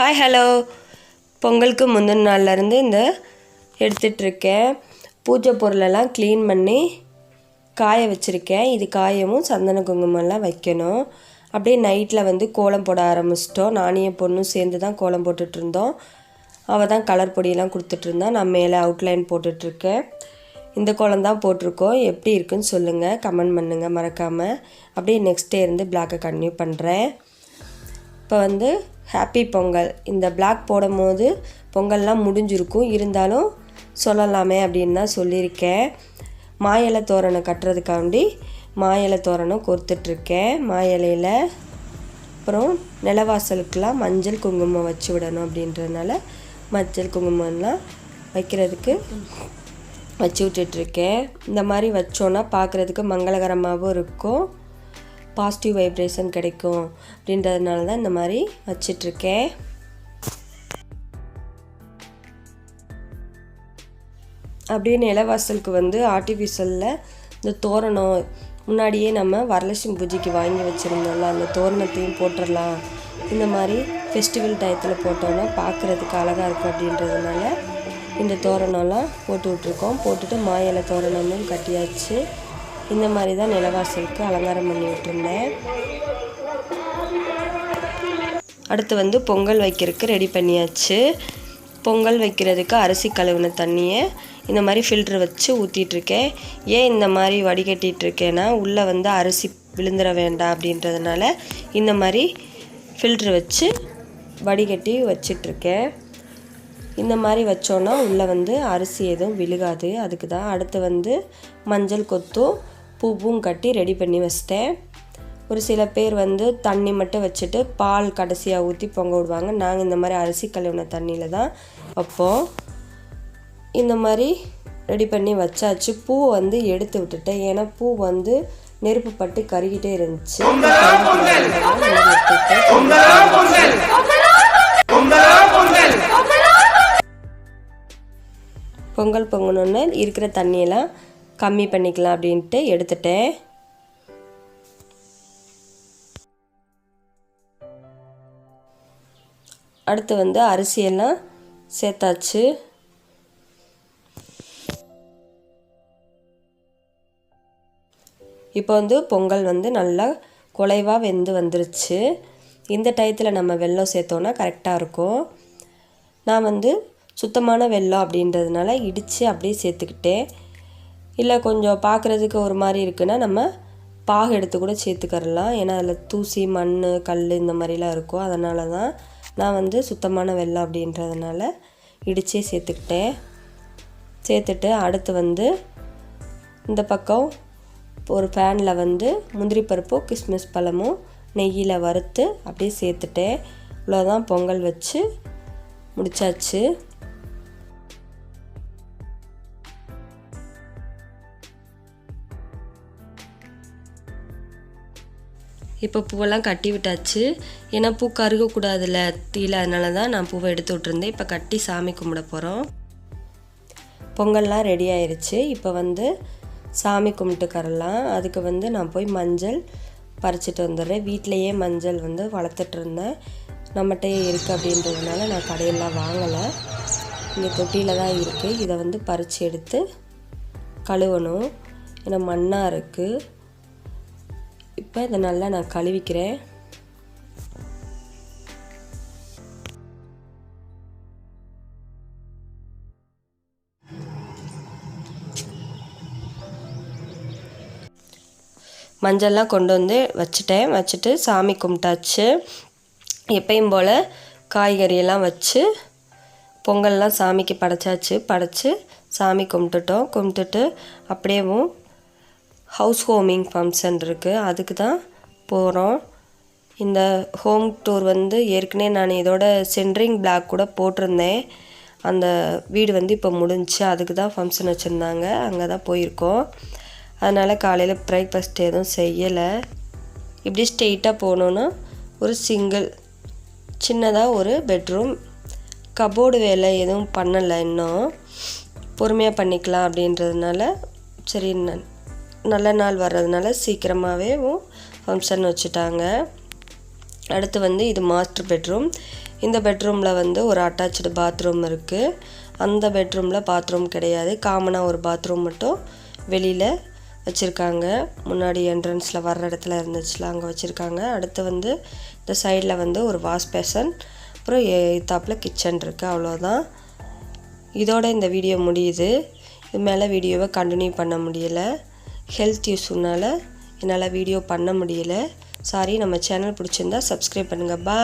Hi hello பொங்கலுக்கு முந்தின நாள்லேருந்து இந்த எடுத்துட்ருக்கேன். பூஜை பொருளெல்லாம் க்ளீன் பண்ணி காய வச்சுருக்கேன். இது காயவும் சந்தன குங்குமம்லாம் வைக்கணும். அப்படியே நைட்டில் வந்து கோலம் போட ஆரம்பிச்சிட்டோம். நானும் என் பொண்ணும் சேர்ந்து தான் கோலம் போட்டுட்ருந்தோம். அவள் தான் கலர் பொடியெல்லாம் கொடுத்துட்ருந்தா. நான் மேலே அவுட்லைன் போட்டுட்ருக்கேன். இந்த கோலம் தான் போட்டிருக்கோம். எப்படி இருக்குன்னு சொல்லுங்கள் கமெண்ட் பண்ணுங்கள் மறக்காமல் அப்படியே நெக்ஸ்ட் டே இருந்து பிளாக்கை கன்டினியூ பண்ணுறேன் இப்போ வந்து ஹாப்பி பொங்கல் இந்த பிளாக் போடும் போது பொங்கல்லாம் முடிஞ்சிருக்கும். இருந்தாலும் சொல்லலாமே அப்படின்னு தான் சொல்லியிருக்கேன். மா இலை தோரணம் கட்டுறதுக்காண்டி மா இலை தோரணம் கொடுத்துட்ருக்கேன் மா இலையில் அப்புறம் நிலவாசலுக்கெலாம் மஞ்சள் குங்குமம் வச்சு விடணும் அப்படின்றதுனால மஞ்சள் குங்குமம்லாம் வைக்கிறதுக்கு வச்சு விட்டுட்ருக்கேன். இந்த மாதிரி வச்சோன்னா பார்க்குறதுக்கு மங்களகரமாகவும் இருக்கும். பாசிட்டிவ் வைப்ரேஷன் கிடைக்கும் அப்படின்றதுனால தான் இந்த மாதிரி வச்சிட்ருக்கேன். அப்படியே நிலவாசலுக்கு வந்து ஆர்டிஃபிஷியலில் இந்த தோரணம் முன்னாடியே நம்ம வரலட்சுமி பூஜைக்கு வாங்கி வச்சுருந்தோம்ல அந்த தோரணத்தையும் போட்டுடலாம் இந்த மாதிரி ஃபெஸ்டிவல் டயத்தில் போட்டோன்னா பார்க்குறதுக்கு அழகாக இருக்கும் அப்படின்றதுனால இந்த தோரணம்லாம் போட்டு விட்ருக்கோம் போட்டுட்டு மாயில தோரணமும் கட்டியாச்சு. இந்த மாதிரி தான் நிலவாசலுக்கு அலங்காரம் பண்ணி விட்டுருந்தேன். அடுத்து வந்து பொங்கல் வைக்கிறதுக்கு ரெடி பண்ணியாச்சு. பொங்கல் வைக்கிறதுக்கு அரிசி கழுவின தண்ணியை இந்த மாதிரி ஃபில்ட்ரு வச்சு ஊற்றிட்டுருக்கேன் ஏன் இந்த மாதிரி வடிகட்டிகிட்ருக்கேன்னா உள்ளே வந்து அரிசி விழுந்துட வேண்டாம் அப்படின்றதுனால இந்த மாதிரி ஃபில்ட்ரு வச்சு வடிகட்டி வச்சிட்ருக்கேன் இந்த மாதிரி வச்சோன்னா உள்ளே வந்து அரிசி எதுவும் விழுகாது. அதுக்கு தான் அடுத்து வந்து மஞ்சள் கொத்தும் பூவும் கட்டி ரெடி பண்ணி வச்சிட்டேன். ஒரு சில பேர் வந்து தண்ணி மட்டும் வச்சுட்டு பால் கடைசியாக ஊற்றி பொங்க விடுவாங்க. நாங்கள் இந்த மாதிரி அரிசி கழுவின தண்ணியில் தான் வைப்போம். இந்த மாதிரி ரெடி பண்ணி வச்சாச்சு. பூ வந்து எடுத்து விட்டுட்டேன். ஏன்னா பூ வந்து நெருப்பு பட்டு கருகிட்டே இருந்துச்சு. பொங்கல் பொங்கணுன்னு இருக்கிற தண்ணியெல்லாம் கம்மி பண்ணிக்கலாம் அப்படின்ட்டு எடுத்துட்டேன். அடுத்து வந்து அரிசியெல்லாம் சேர்த்தாச்சு. இப்போ வந்து பொங்கல் வந்து நல்லா குலைவாக வெந்து வந்துருச்சு. இந்த டயத்தில் நம்ம வெல்லம் சேர்த்தோன்னா கரெக்டாக இருக்கும். நான் வந்து சுத்தமான வெள்ளம் அப்படின்றதுனால இடித்து அப்படியே சேர்த்துக்கிட்டேன். இல்லை கொஞ்சம் பார்க்குறதுக்கு ஒரு மாதிரி இருக்குன்னா நம்ம பாகு எடுத்து கூட சேர்த்துக்கரலாம். ஏன்னா அதில் தூசி மண் கல் இந்த மாதிரிலாம் இருக்கும். அதனால தான் நான் வந்து சுத்தமான வெள்ளம் அப்படின்றதுனால இடித்தே சேர்த்துக்கிட்டேன். சேர்த்துட்டு அடுத்து வந்து இந்த பக்கம் ஒரு பேனில் வந்து முந்திரி பருப்பும் கிஸ்மிஸ் பழமும் நெய்யில் வறுத்து அப்படியே சேர்த்துட்டேன். இவ்வளோதான் பொங்கல் வச்சு முடிச்சாச்சு. இப்போ பூவெல்லாம் கட்டி விட்டாச்சு. ஏன்னா பூ கருகக்கூடாதுல தீல அதனால தான் நான் பூவை எடுத்து விட்ருந்தேன் இப்போ கட்டி சாமி கும்பிட போகிறோம் பொங்கல்லாம் ரெடி ஆயிடுச்சு இப்போ வந்து சாமி கும்பிட்டுக்கரலாம் அதுக்கு வந்து நான் போய் மஞ்சள் பறிச்சிட்டு வந்துடுறேன். வீட்டிலையே மஞ்சள் வந்து வளர்த்துட்டு இருந்தேன். நம்மகிட்டயே இருக்குது அப்படின்றதுனால நான் கடையெல்லாம் வாங்கலை. இங்கே தொட்டியில் தான் இருக்குது இதை வந்து பறித்து எடுத்து கழுவணும். ஏன்னா மண்ணாக இருக்குது இப்போ இதை நல்லா நான் கழுவிக்கிறேன். மஞ்சள்லாம் கொண்டு வந்து வச்சுட்டேன். வச்சுட்டு சாமி கும்பிட்டாச்சு. எப்பயும் போல் காய்கறியெல்லாம் வச்சு பொங்கல்லாம் சாமிக்கு படைச்சாச்சு. படைச்சி சாமி கும்பிட்டுட்டோம். கும்பிட்டுட்டு அப்படியேவும் ஹவுஸ் ஹோமிங் ஃபங்க்ஷன் இருக்குது அதுக்கு தான் போகிறோம் இந்த ஹோம் டூர் வந்து ஏற்கனவே நான் இதோட சென்ட்ரிங் பிளாக் கூட போட்டிருந்தேன். அந்த வீடு வந்து இப்போ முடிஞ்சு அதுக்கு தான் ஃபங்க்ஷன் வச்சுருந்தாங்க. அங்கே தான் போயிருக்கோம். அதனால் காலையில் பிரேக்ஃபாஸ்ட் எதுவும் செய்யலை. இப்படி ஸ்ட்ரெயிட்டாக போனோன்னா ஒரு சிங்கிள் சின்னதாக ஒரு பெட்ரூம் கபோர்டு வேலை எதுவும் பண்ணலை இன்னும். பொறுமையாக பண்ணிக்கலாம் அப்படின்றதுனால சரி நல்ல நாள் வர்றதுனால சீக்கிரமாகவேவும் ஃபங்க்ஷன் வச்சுட்டாங்க. அடுத்து வந்து இது மாஸ்டர் பெட்ரூம். இந்த பெட்ரூமில் வந்து ஒரு அட்டாச்சு பாத்ரூம் இருக்குது அந்த பெட்ரூமில் பாத்ரூம் கிடையாது. காமனாக ஒரு பாத்ரூம் மட்டும் வெளியில் வச்சுருக்காங்க. முன்னாடி என்ட்ரன்ஸில் வர்ற இடத்துல இருந்துச்சுல அங்கே வச்சுருக்காங்க. அடுத்து வந்து இந்த சைடில் வந்து ஒரு வாஷ் பேசன் அப்புறம் எத்தாப்பில் கிச்சன் இருக்குது அவ்வளோதான் இதோட இந்த வீடியோ முடியுது. இது மேலே வீடியோவை கண்டினியூ பண்ண முடியலை. ஹெல்த் இஷ்யூனால் என்னால் வீடியோ பண்ண முடியல. சாரி நம்ம சேனல் பிடிச்சிருந்தா சப்ஸ்கிரைப் பண்ணுங்கள் பா